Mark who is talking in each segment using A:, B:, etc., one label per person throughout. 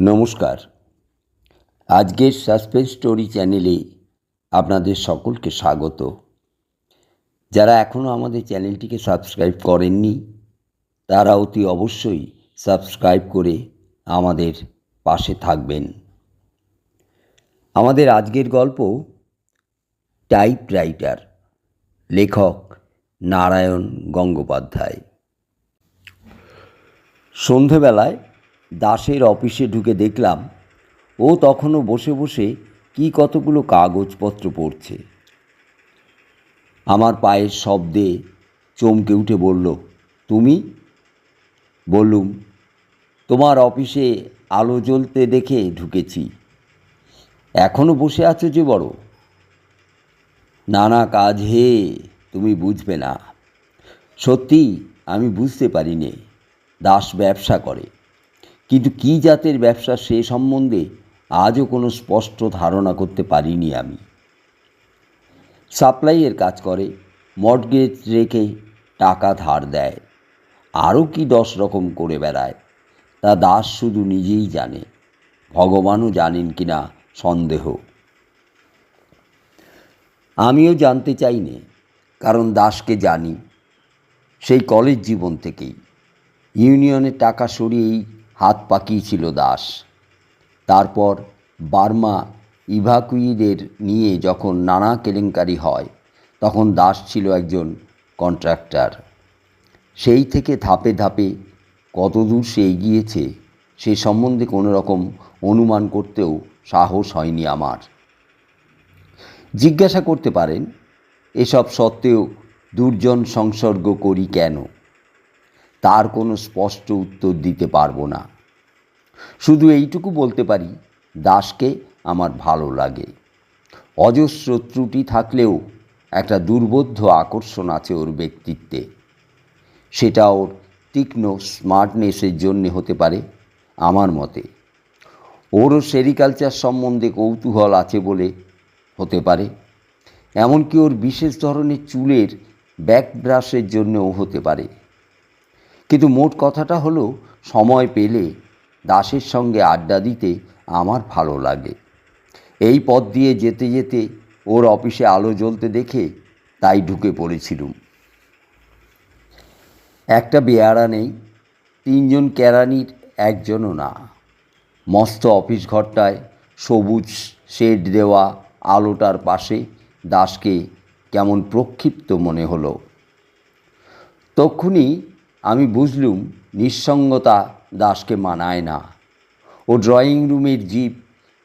A: নমস্কার। আজকের suspense story চ্যানেলে আপনাদের সকলকে স্বাগত। যারা এখনও আমাদের চ্যানেলটিকে সাবস্ক্রাইব করেননি, তারা অতি অবশ্যই সাবস্ক্রাইব করে আমাদের পাশে থাকবেন। আমাদের আজকের গল্প টাইপ রাইটার লেখক নারায়ণ গঙ্গোপাধ্যায়। সন্ধেবেলায় দাসের অফিসে ঢুকে দেখলাম, ও তখনও বসে বসে কি কতগুলো কাগজপত্র পড়ছে। আমার পায়ের শব্দে চমকে উঠে বলল, তুমি? বললুম, তোমার অফিসে আলো জ্বলতে দেখে ঢুকেছি। এখনও বসে আছো যে বড়? নানা কাজ হে, তুমি বুঝবে না। সত্যি আমি বুঝতে পারিনি, দাস ব্যবসা করে। কিন্তু কী জাতের ব্যবসা সে সম্বন্ধে আজও কোনো স্পষ্ট ধারণা করতে পারিনি আমি। সাপ্লাইয়ের কাজ করে, মর্টগেজ রেখে টাকা ধার দেয়। আরও কি দশ রকম করে বেড়ায়, তা দাস শুধু নিজেই জানে। ভগবানও জানেন কিনা সন্দেহ। আমিও জানতে চাই নে, কারণ দাসকে জানি। সেই কলেজ জীবন থেকেই। ইউনিয়নের টাকা সরিয়েই হাত পাকিয়েছিল দাস। তারপর বার্মা ইভাকুইদের নিয়ে যখন নানা কেলেঙ্কারি হয়, তখন দাস ছিল একজন কন্ট্রাক্টর। সেই থেকে ধাপে ধাপে কতদূর সে এগিয়েছে, সে সম্বন্ধে কোনো রকম অনুমান করতেও সাহস হয়নি আমার। জিজ্ঞাসা করতে পারেন, এসব সত্ত্বেও দুর্জন সংসর্গ করি কেন? তার কোনো স্পষ্ট উত্তর দিতে পারব না। শুধু এইটুকু বলতে পারি, দাসকে আমার ভালো লাগে। অজস্র ত্রুটি থাকলেও একটা দুর্বোধ্য আকর্ষণ আছে ওর ব্যক্তিত্বে। সেটা ওর তীক্ষ্ণ স্মার্টনেসের জন্য হতে পারে, আমার মতে। ওরও সেরিকালচার সম্বন্ধে কৌতূহল আছে বলে হতে পারে, এমনকি ওর বিশেষ ধরনের চুলের ব্যাক ব্রাশের জন্যও হতে পারে। কিন্তু মোট কথাটা হলো, সময় পেলে দাসের সঙ্গে আড্ডা দিতে আমার ভালো লাগে। এই পথ দিয়ে যেতে যেতে ওর অফিসে আলো জ্বলতে দেখে তাই ঢুকে পড়েছিলুম। একটা বেয়ারা নেই, তিনজন কেরানির একজনও না। মস্ত অফিস ঘরটায় সবুজ শেড দেওয়া আলোটার পাশে দাসকে কেমন প্রক্ষিপ্ত মনে হলো। তক্ষুনি আমি বুঝলুম নিঃসঙ্গতা দাসকে মানায় না। ও ড্রয়িং রুমের জীব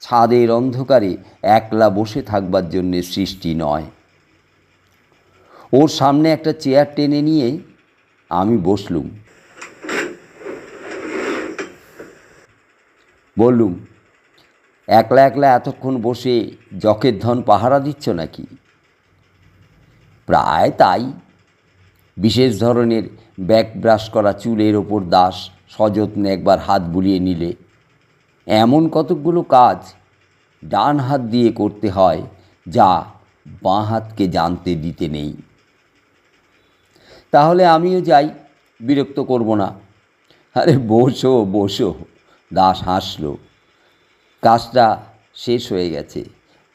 A: ছাদের অন্ধকারে একলা বসে থাকবার জন্যে সৃষ্টি নয়। ওর সামনে একটা চেয়ার টেনে নিয়ে আমি বসলুম। বললুম, একলা একলা এতক্ষণ বসে জকের ধন পাহারা দিচ্ছ নাকি? প্রায় তাই। বিশেষ ধরনের ব্যাক ব্রাশ করা চুলের ওপর দাস সযত্নে একবার হাত বুলিয়ে নিলে। এমন কতকগুলো কাজ ডান হাত দিয়ে করতে হয় যা বাঁ হাতকে জানতে দিতে নেই। তাহলে আমিও যাই, বিরক্ত করব না। আরে বসো বসো, দাস হাসল। কাজটা শেষ হয়ে গেছে।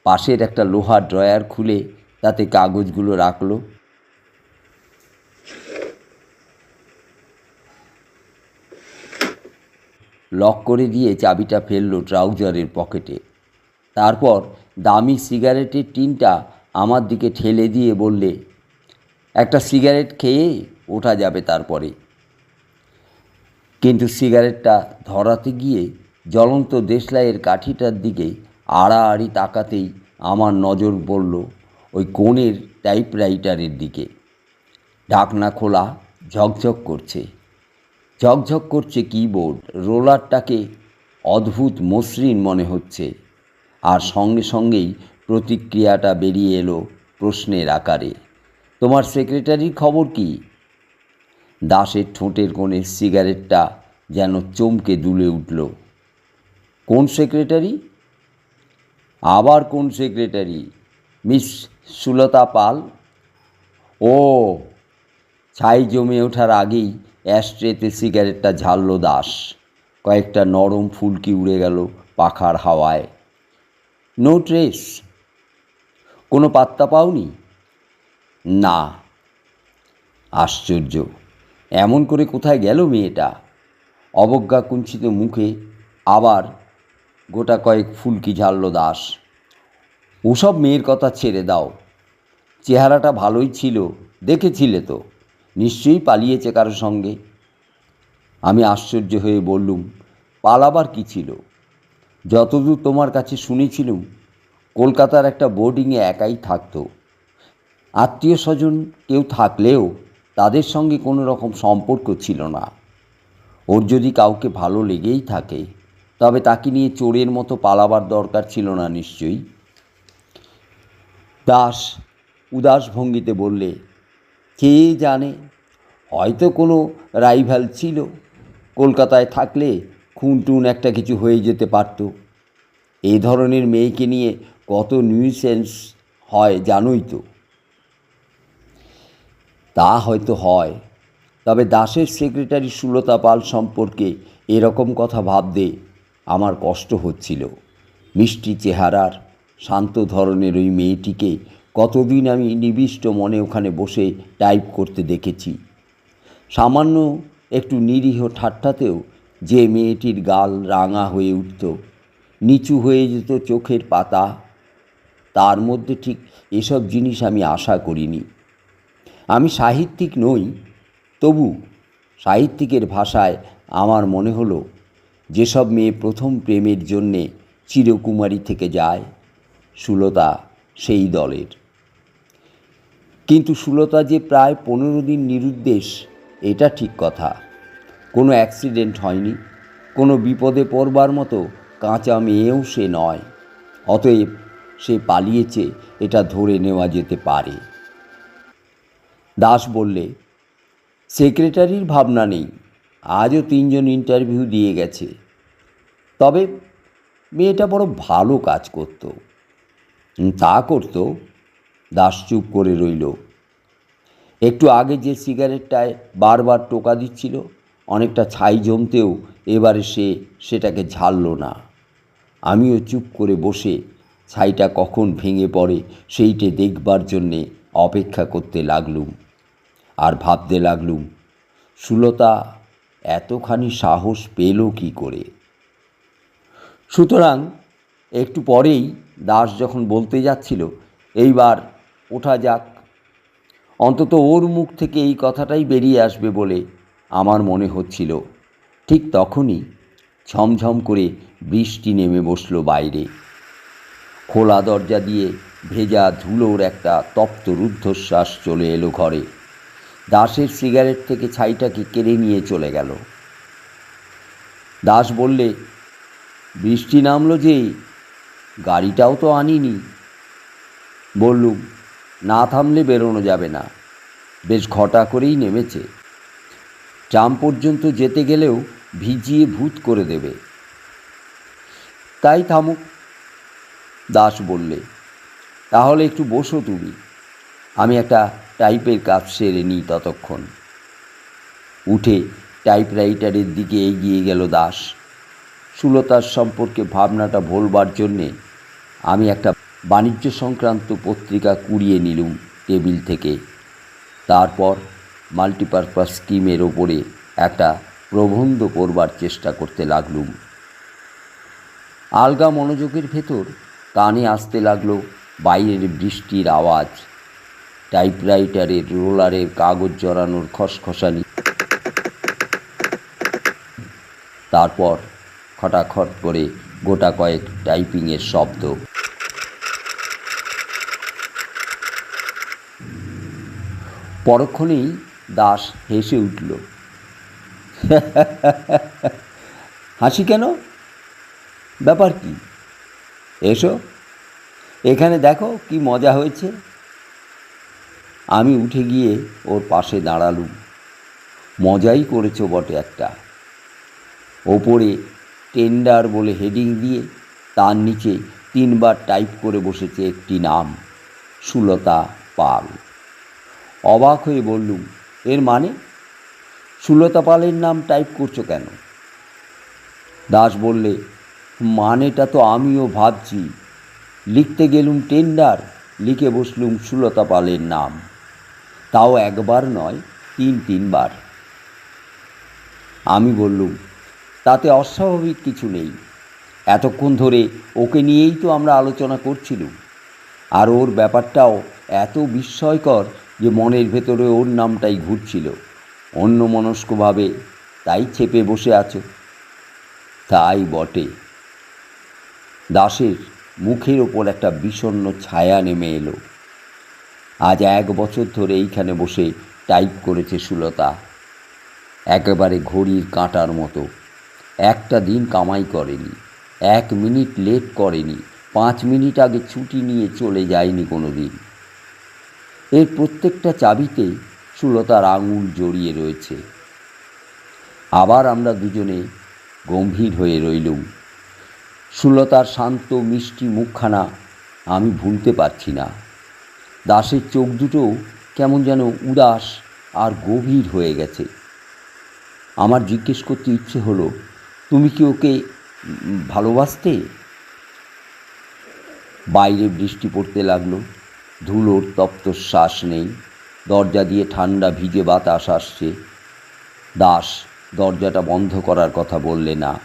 A: পাশের একটা লোহার ড্রয়ার খুলে তাতে কাগজগুলো রাখল। লক করে দিয়ে চাবিটা ফেলল ট্রাউজারের পকেটে। তারপর দামি সিগারেটের টিনটা আমার দিকে ঠেলে দিয়ে বললে, একটা সিগারেট খেয়ে ওঠা যাবে তারপরে। কিন্তু সিগারেটটা ধরাতে গিয়ে জ্বলন্ত দেশলাইয়ের কাঠিটার দিকে আড়াআড়ি তাকাতেই আমার নজর পড়ল ওই কোণের টাইপরাইটারের দিকে। ঢাকনা খোলা, ঝকঝক করছে। ঝকঝক করছে কিবোর্ড রোলারটাকে অদ্ভুত মসৃণ মনে হচ্ছে। আর সঙ্গে সঙ্গেই প্রতিক্রিয়াটা বেরিয়ে এলো প্রশ্নের আকারে। তোমার সেক্রেটারির খবর কি? দাসের ঠোঁটের কোণে সিগারেটটা যেন চমকে দুলে উঠল। কোন সেক্রেটারি আবার কোন সেক্রেটারি মিস সুলতা পাল? ও, ছাই জমে ওঠার আগেই অ্যাস্ট্রেতে সিগারেটটা ঝাড়ল দাস। কয়েকটা নরম ফুলকি উড়ে গেল পাখার হাওয়ায়। No trace. কোনো পাত্তা পাওনি? না। আশ্চর্য। এমন করে কোথায় গেল মেয়েটা? অবজ্ঞা কুঞ্চিত মুখে আবার গোটা কয়েক ফুলকি ঝাড়ল দাস। ওসব মেয়ের কথা ছেড়ে দাও। চেহারাটা ভালোই ছিল, দেখেছিলে তো? নিশ্চয়ই পালিয়েছে কারও সঙ্গে। আমি আশ্চর্য হয়ে বললুম, পালাবার কি ছিল? যতদূর তোমার কাছে শুনেছিলুম, কলকাতার একটা বোর্ডিংয়ে একাই থাকতো। আত্মীয় স্বজন কেউ থাকলেও তাদের সঙ্গে কোনো রকম সম্পর্ক ছিল না। ওর যদি কাউকে ভালো লেগেই থাকে, তবে তাকে নিয়ে চোরের মতো পালাবার দরকার ছিল না নিশ্চয়ই? দাস উদাস ভঙ্গিতে বললে কে জানে? হয়তো কোনো রাইভাল ছিল। কলকাতায় থাকলে খুন টুন একটা কিছু হয়ে যেতে পারত। এ ধরনের মেয়েকে নিয়ে কত নিউসেন্স হয় জানোই তো। তা হয়তো হয়। তবে দাসের সেক্রেটারি সুলতা পাল সম্পর্কে এরকম কথা ভাবতে আমার কষ্ট হচ্ছিল। মিষ্টি চেহারার শান্ত ধরনের ওই মেয়েটিকে কতদিন আমি নিবিষ্ট মনে ওখানে বসে টাইপ করতে দেখেছি। সামান্য একটু নিরীহ ঠাট্টাতেও যে মেয়েটির গাল রাঙা হয়ে উঠত, নিচু হয়ে যেত চোখের পাতা, তার মধ্যে ঠিক এসব জিনিস আমি আশা করিনি। আমি সাহিত্যিক নই, তবু সাহিত্যিকের ভাষায় আমার মনে হলো, যেসব মেয়ে প্রথম প্রেমের জন্যে চিরকুমারী থেকে যায়, সুলতা সেই দলের। কিন্তু সুলতা যে প্রায় পনেরো দিন নিরুদ্দেশ, এটা ঠিক কথা। কোনো অ্যাক্সিডেন্ট হয়নি, কোনো বিপদে পড়বার মতো কাঁচা মেয়েও সে নয়, অতএব সে পালিয়েছে, এটা ধরে নেওয়া যেতে পারে। দাস বললে, সেক্রেটারির ভাবনা নেই, আজও তিনজন ইন্টারভিউ দিয়ে গেছে। তবে মেয়েটা বড় ভালো কাজ করত। তা করত দাস চুপ করে রইল। একটু আগে যে সিগারেটটায় বারবার টোকা দিচ্ছিল, অনেকটা ছাই জমতেও এবারে সে সেটাকে ঝাড়ল না। আমিও চুপ করে বসে ছাইটা কখন ভেঙে পড়ে সেইটে দেখবার জন্যে অপেক্ষা করতে লাগলুম আর ভাবতে লাগলুম, সুলতা এতখানি সাহস পেল কি করে? সুতরাং একটু পরেই দাস যখন বলতে যাচ্ছিল, এইবার ওঠা যাক। অন্তত ওর মুখ থেকে এই কথাটাই বেরিয়ে আসবে বলে আমার মনে হচ্ছিল। ঠিক তখনই ঝমঝম করে বৃষ্টি নেমে বসল বাইরে। খোলা দরজা দিয়ে ভেজা ধুলোর একটা তপ্ত রুদ্ধশ্বাস চলে এলো ঘরে। দাসের সিগারেট থেকে ছাইটাকে কেড়ে নিয়ে চলে গেল। দাস বললে, বৃষ্টি নামলো যে, গাড়িটাও তো আনিনি। বললুম না থামলে বেরোনো যাবে না। বেশ ঘটা করেই নেমেছে। ট্রাম পর্যন্ত যেতে গেলেও ভিজিয়ে ভূত করে দেবে। তাই থামুক, দাস বললে। তাহলে একটু বসো তুমি। আমি একটা টাইপের কাজ সেরে নিই ততক্ষণ। উঠে টাইপরাইটারের দিকে এগিয়ে গেল দাস। সুলতার সম্পর্কে ভাবনাটা ভোলবার জন্যে আমি একটা বাণিজ্য সংক্রান্ত পত্রিকা কুড়িয়ে নিলুম টেবিল থেকে। তারপর মাল্টিপারপাস স্কিমের ওপরে একটা প্রবন্ধ করবার চেষ্টা করতে লাগলুম। আলগা মনোযোগের ভেতর কানে আসতে লাগল বাইরের বৃষ্টির আওয়াজ। টাইপরাইটারের রোলারের কাগজ জড়ানোর খসখসানি তারপর খটাখট করে গোটা কয়েক টাইপিংয়ের শব্দ। পরক্ষণেই দাস হেসে উঠল। হাসি কেন? ব্যাপার কি? এসো। এখানে দেখো কি মজা হয়েছে। আমি উঠে গিয়ে ওর পাশে দাঁড়ালুম। মজাই করেছ বটে একটা। ওপরে টেন্ডার বলে হেডিং দিয়ে তার নিচে তিনবার টাইপ করে বসেছে একটি নাম, সুলতা পাল। অবাক হয়ে বললুম, এর মানে? সুলতা পালের নাম টাইপ করছ কেন? দাস বললে, মানেটা তো আমিও ভাবছি। লিখতে গেলুম টেন্ডার লিখে বসলুম সুলতা পালের নাম। তাও একবার নয়, তিন তিনবার। আমি বললুম, তাতে অস্বাভাবিক কিছু নেই। এতক্ষণ ধরে ওকে নিয়েই তো আমরা আলোচনা করছিলুম। আর ওর ব্যাপারটাও এত বিস্ময়কর যে মনের ভেতরে ওর নামটাই ঘুরছিল। অন্য মনস্কভাবে তাই চেপে বসে আছো। তাই বটে। দাসের মুখের ওপর একটা বিষণ্ণ ছায়া নেমে এলো। আজ এক বছর ধরে এইখানে বসে টাইপ করেছে সুলতা। একেবারে ঘড়ির কাঁটার মতো। একটা দিন কামাই করেনি। এক মিনিট লেট করেনি। পাঁচ মিনিট আগে ছুটি নিয়ে চলে যায়নি কোনো দিন এর প্রত্যেকটা চাবিতে সুলতার আঙুল জড়িয়ে রয়েছে। আবার আমরা দুজনে গম্ভীর হয়ে রইলুম। সুলতার শান্ত, মিষ্টি মুখখানা আমি ভুলতে পারছি না। দাসের চোখ দুটো কেমন যেন উদাস আর গভীর হয়ে গেছে। আমার জিজ্ঞেস করতে ইচ্ছে হলো, তুমি কি ওকে ভালোবাসতে? বাইরে বৃষ্টি পড়তে লাগল। ধুলোর তপ্ত শ্বাস নেই। দরজা দিয়ে ঠান্ডা ভিজে বাতাস আসছে। দাস দরজাটা বন্ধ করার কথা বললে না।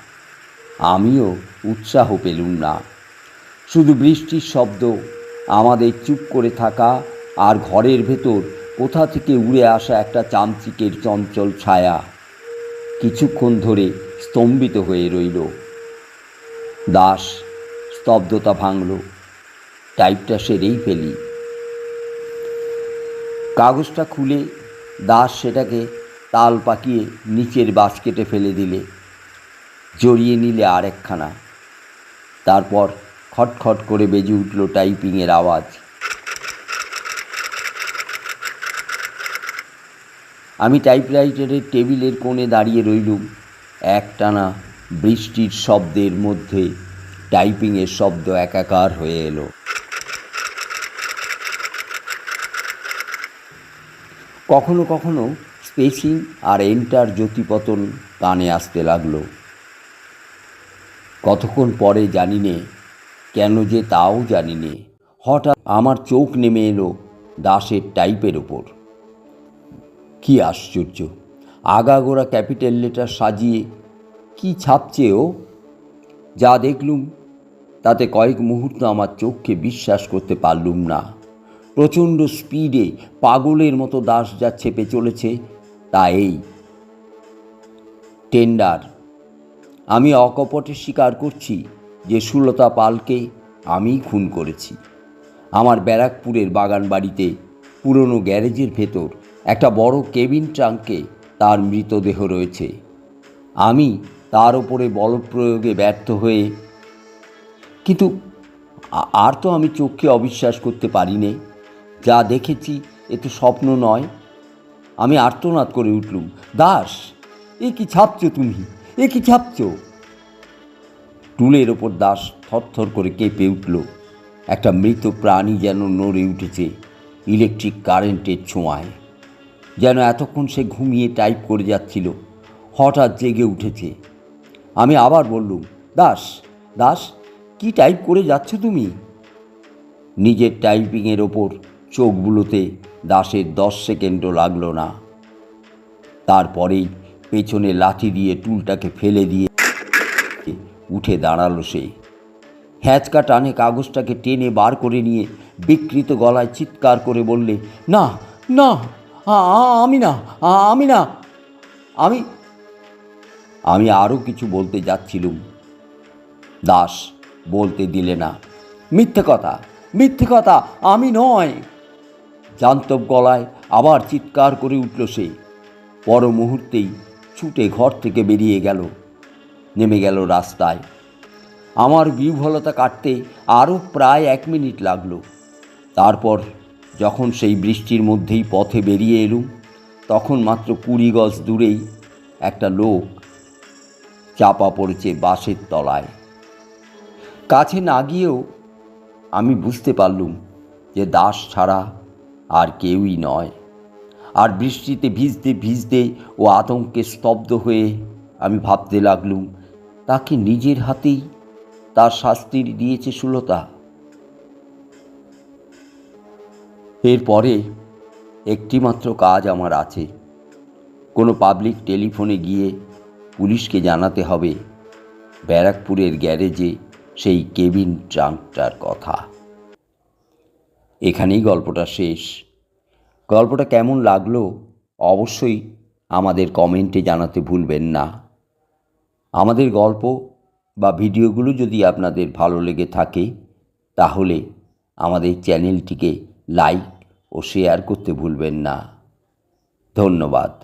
A: আমিও উৎসাহ পেলুম না। শুধু বৃষ্টির শব্দ, আমাদের চুপ করে থাকা আর ঘরের ভেতর কোথা থেকে উড়ে আসা একটা চামচিকের চঞ্চল ছায়া কিছুক্ষণ ধরে স্তম্ভিত হয়ে রইল। দাস স্তব্ধতা ভাঙল। টাইপটা সেরেই ফেলি। কাগজটা খুলে দাস সেটাকে তাল পাকিয়ে নিচের বাস্কেটে ফেলে দিলে। জড়িয়ে নিলে আর একখানা। তারপর খটখট করে বেজে উঠল টাইপিংয়ের আওয়াজ। আমি টাইপরাইটারের টেবিলের কোণে দাঁড়িয়ে রইলুম। একটানা বৃষ্টির শব্দের মধ্যে টাইপিংয়ের শব্দ একাকার হয়ে এলো। কখনো কখনো স্পেসিং আর এন্টার জ্যোতিপতন কানে আসতে লাগল। কতক্ষণ পরে জানি নে কেন যে তাও জানি নে হঠাৎ আমার চোখ নেমে এলো দাসের টাইপের ওপর কি আশ্চর্য! আগাগোড়া ক্যাপিটাল লেটার সাজিয়ে কি ছাপছে ও? যা দেখলুম, তাতে কয়েক মুহূর্ত আমার চোখকে বিশ্বাস করতে পারলুম না। প্রচণ্ড স্পিডে পাগলের মতো দাস যা চেপে চলেছে, তা এই। টেন্ডার, আমি অকপটে স্বীকার করছি যে সুলতা পালকে আমিই খুন করেছি। আমার ব্যারাকপুরের বাগান বাড়িতে পুরনো গ্যারেজের ভেতর একটা বড় কেবিন ট্রাঙ্কে তার মৃতদেহ রয়েছে। আমি তার ওপরে বলপ্রয়োগে ব্যর্থ হয়ে কিন্তু আর তো আমি চোখকে অবিশ্বাস করতে পারি নে যা দেখেছি, এ তো স্বপ্ন নয়। আমি আর্তনাদ করে উঠলুম। দাস, এ কি ছাপছো তুমি? এ কি ছাপছো? টুলের ওপর দাস থরথর করে কেঁপে উঠল। একটা মৃত প্রাণী যেন নড়ে উঠেছে ইলেকট্রিক কারেন্টের ছোঁয়ায়। যেন এতক্ষণ সে ঘুমিয়ে টাইপ করে যাচ্ছিল, হঠাৎ জেগে উঠেছে। আমি আবার বললুম, দাস দাস, কি টাইপ করে যাচ্ছ তুমি? নিজের টাইপিংয়ের ওপর চোখ বুলোতে দাসের দশ সেকেন্ডও লাগল না। তারপরেই পেছনে লাঠি দিয়ে টুলটাকে ফেলে দিয়ে উঠে দাঁড়াল সে। হ্যাঁচকা টানে কাগজটাকে টেনে বার করে নিয়ে বিকৃত গলায় চিৎকার করে বললে, না না আমি না আমি না, আমি আমি আরও কিছু বলতে যাচ্ছিলুম। দাস বলতে দিলে না, মিথ্যে কথা মিথ্যে কথা, আমি নয়। জান্তব গলায় আবার চিৎকার করে উঠল সে। পর মুহূর্তেই ছুটে ঘর থেকে বেরিয়ে গেল, নেমে গেল রাস্তায়। আমার বিহ্বলতা কাটতে আরও প্রায় এক মিনিট লাগল। তারপর যখন সেই বৃষ্টির মধ্যেই পথে বেরিয়ে এলুম, তখন মাত্র কুড়ি গজ দূরেই একটা লোক চাপা পড়েছে বাঁশের তলায়। কাছে না গিয়েও আমি বুঝতে পারলুম যে দাস ছাড়া আর কেউই নয়। আর বৃষ্টিতে ভিজতে ভিজতে ও আতঙ্কে স্তব্ধ হয়ে আমি ভাবতে লাগলুম, তাকে নিজের হাতেই তার শাস্তি দিয়েছে সুলতা। এরপরে একটিমাত্র কাজ আমার আছে। কোনো পাবলিক টেলিফোনে গিয়ে পুলিশকে জানাতে হবে, ব্যারাকপুরের গ্যারেজে সেই কেবিন ট্রাঙ্কটার কথা। এখানেই গল্পটা শেষ। গল্পটা কেমন লাগল অবশ্যই আমাদের কমেন্টে জানাতে ভুলবেন না। আমাদের গল্প বা ভিডিওগুলো যদি আপনাদের ভালো লেগে থাকে, তাহলে আমাদের চ্যানেলটিকে লাইক ও শেয়ার করতে ভুলবেন না। ধন্যবাদ।